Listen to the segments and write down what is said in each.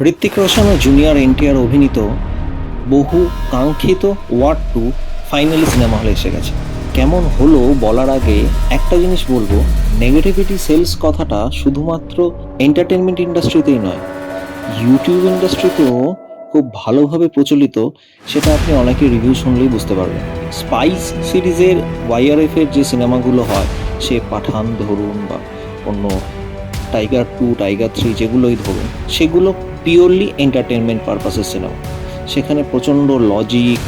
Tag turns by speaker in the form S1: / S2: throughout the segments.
S1: ঋত্বিক রোশন ও junior NTR অভিনীত বহু কাঙ্ক্ষিত ওয়ার্ড টু ফাইনালি সিনেমা হলে এসে গেছে। কেমন হলো বলার আগে একটা জিনিস বলব নেগেটিভিটি সেলস কথাটা শুধুমাত্র এন্টারটেনমেন্ট ইন্ডাস্ট্রিতেই নয় ইউটিউব ইন্ডাস্ট্রিতেও খুব ভালোভাবে প্রচলিত, সেটা আপনি অনেকে রিভিউ শুনলেই বুঝতে পারবেন। স্পাইস সিরিজের ওয়াইআরএফ এর যে সিনেমাগুলো হয়, সে পাঠান ধরুন বা অন্য টাইগার টু টাইগার থ্রি যেগুলোই ধরুন, সেগুলো পিওরলি এন্টারটেনমেন্ট পারপাসের সিনেমা সেখানে প্রচণ্ড লজিক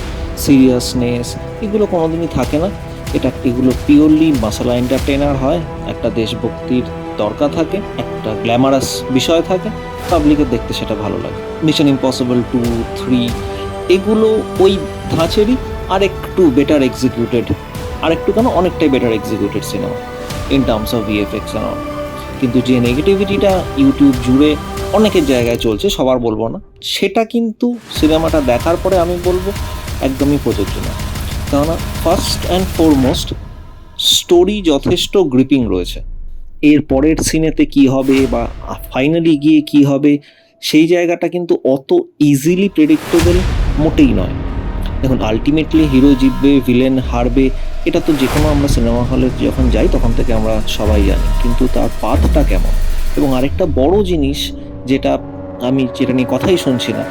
S1: সিরিয়াসনেস এগুলো কোনোদিনই থাকে না। এটা, এগুলো পিওরলি মশলা এন্টারটেনার হয়, একটা দেশভক্তির দরকার থাকে, একটা গ্ল্যামারাস বিষয় থাকে পাবলিকের দেখতে সেটা ভালো লাগে। মিশন ইম্পসিবল টু থ্রি এগুলো ওই ধাঁচেরই আর একটু বেটার এক্সিকিউটেড আর একটু কেন অনেকটাই better executed cinema in terms of VFX and all কিন্তু যে নেগেটিভিটিটা ইউটিউব জুড়ে অনেকের জায়গায় চলছে, সবার বলব না। সেটা কিন্তু সিনেমাটা দেখার পরে আমি বলব, একদমই প্রযোজ্য না। কেননা ফার্স্ট অ্যান্ড ফরমোস্ট স্টোরি যথেষ্ট গ্রিপিং রয়েছে। এর পরের সিনেতে কি হবে বা ফাইনালি গিয়ে কি হবে, সেই জায়গাটা কিন্তু অত ইজিলি প্রেডিক্টেবল মোটেই নয়। দেখুন আলটিমেটলি হিরো জিতবে ভিলেন হারবে, এটা তো যে কোনো আমরা সিনেমা হলে যখন যাই, তখন থেকে আমরা সবাই জানি, কিন্তু তার পাথটা কেমন? এবং আরেকটা বড় জিনিস যেটা আমি, যেটা নিয়ে কথাই শুনছি না,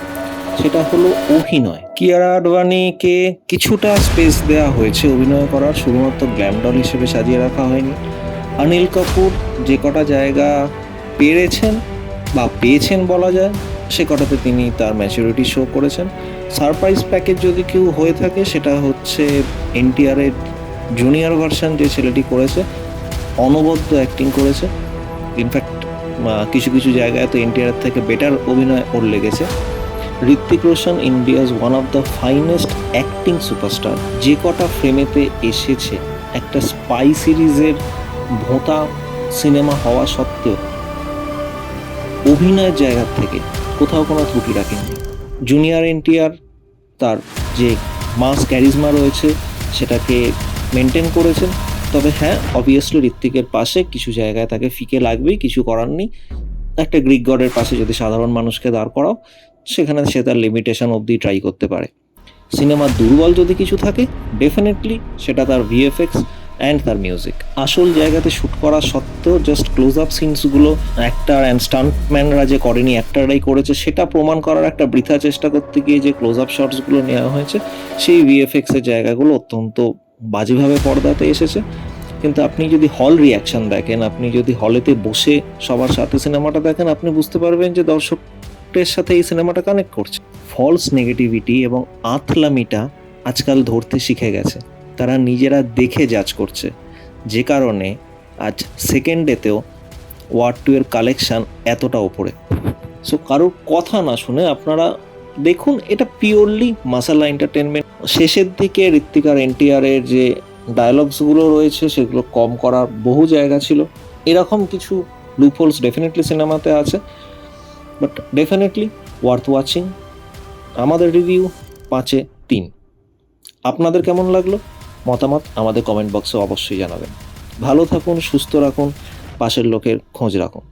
S1: সেটা হলো অভিনয়। কিয়ারা আডবাণীকে কিছুটা স্পেস দেওয়া হয়েছে অভিনয় করার, শুধুমাত্র গ্ল্যামডল হিসেবে সাজিয়ে রাখা হয়নি। অনিল কাপুর যে কটা জায়গা পেরেছেন বা পেয়েছেন বলা যায় সে কটাতে তিনি তার ম্যাচুরিটি শো করেছেন। সারপ্রাইজ প্যাকেজ যদি কেউ হয়ে থাকে, সেটা হচ্ছে এনটিআর এর জুনিয়র ভার্সন যে ছেলেটি করেছে, অনবদ্য অ্যাক্টিং করেছে। ইনফ্যাক্ট কিছু কিছু জায়গায় তো এনটিআর থেকে বেটার অভিনয় ওর লেগেছে। Hrithik Roshan India's one of the finest acting superstar যে কটা ফ্রেমেতে এসেছে, একটা স্পাই সিরিজের ভোঁতা সিনেমা হওয়া সত্ত্বেও। অভিনয়ের জায়গা থেকে কোথাও কোনো ত্রুটি রাখেননি। জুনিয়র এনটিআর তার যে মাস ক্যারিজমা রয়েছে, সেটাকে মেনটেন করেছেন। তবে হ্যাঁ অবভিয়াসলি ঋত্বিকের পাশে কিছু জায়গায় তাকে ফিকে লাগবেই, কিছু করার নেই। একটা গ্রিক গডের পাশে যদি সাধারণ মানুষকে দাঁড় করাও, সেখানে সে তার লিমিটেশন অবধি ট্রাই করতে পারে। সিনেমার দুর্বল যদি কিছু থাকে ডেফিনেটলি সেটা তার ভিএফএক্স অ্যান্ড তার মিউজিক আসল জায়গাতে শ্যুট করা সত্ত্বেও জাস্ট ক্লোজ আপ সিনসগুলো অ্যাক্টার অ্যান্ড স্টান্টম্যানরা যে করেনি অ্যাক্টাররাই করেছে, সেটা প্রমাণ করার একটা বৃথা চেষ্টা করতে গিয়ে যে ক্লোজ আপ শটসগুলো নেওয়া হয়েছে, সেই ভিএফএক্সের জায়গাগুলো অত্যন্ত বাজেভাবে পর্দাতে এসেছে। কিন্তু আপনি যদি হল রিয়াকশন দেখেন, আপনি যদি হলেতে বসে সবার সাথে সিনেমাটা দেখেন, আপনি বুঝতে পারবেন যে দর্শকের সাথে এই সিনেমাটা কানেক্ট করছে। ফলস নেগেটিভিটি এবং আতলামিটা আজকাল ধরতে শিখে গেছে। তারা নিজেরা দেখে জাজ করছে। যে কারণে আজ সেকেন্ড ডেতেও ওয়ার টু এর কালেকশন এতটা ওপরে সো কারোর কথা না শুনে আপনারা দেখুন, এটা পিওরলি মাসালা এন্টারটেনমেন্ট শেষের দিকে ঋত্বিকার এনটিআর এর যে ডায়লগসগুলো রয়েছে, সেগুলো কম করার বহু জায়গা ছিল। এরকম কিছু লুপহোলস ডেফিনেটলি সিনেমাতে আছে। বাট ডেফিনেটলি ওয়ার্থ ওয়াচিং আমাদের রিভিউ পাঁচে তিন। আপনাদের কেমন লাগল? মতামত আমাদের কমেন্ট বক্সে অবশ্যই জানাবেন। ভালো থাকুন সুস্থ রাখুন পাশের লোকের খোঁজ রাখুন।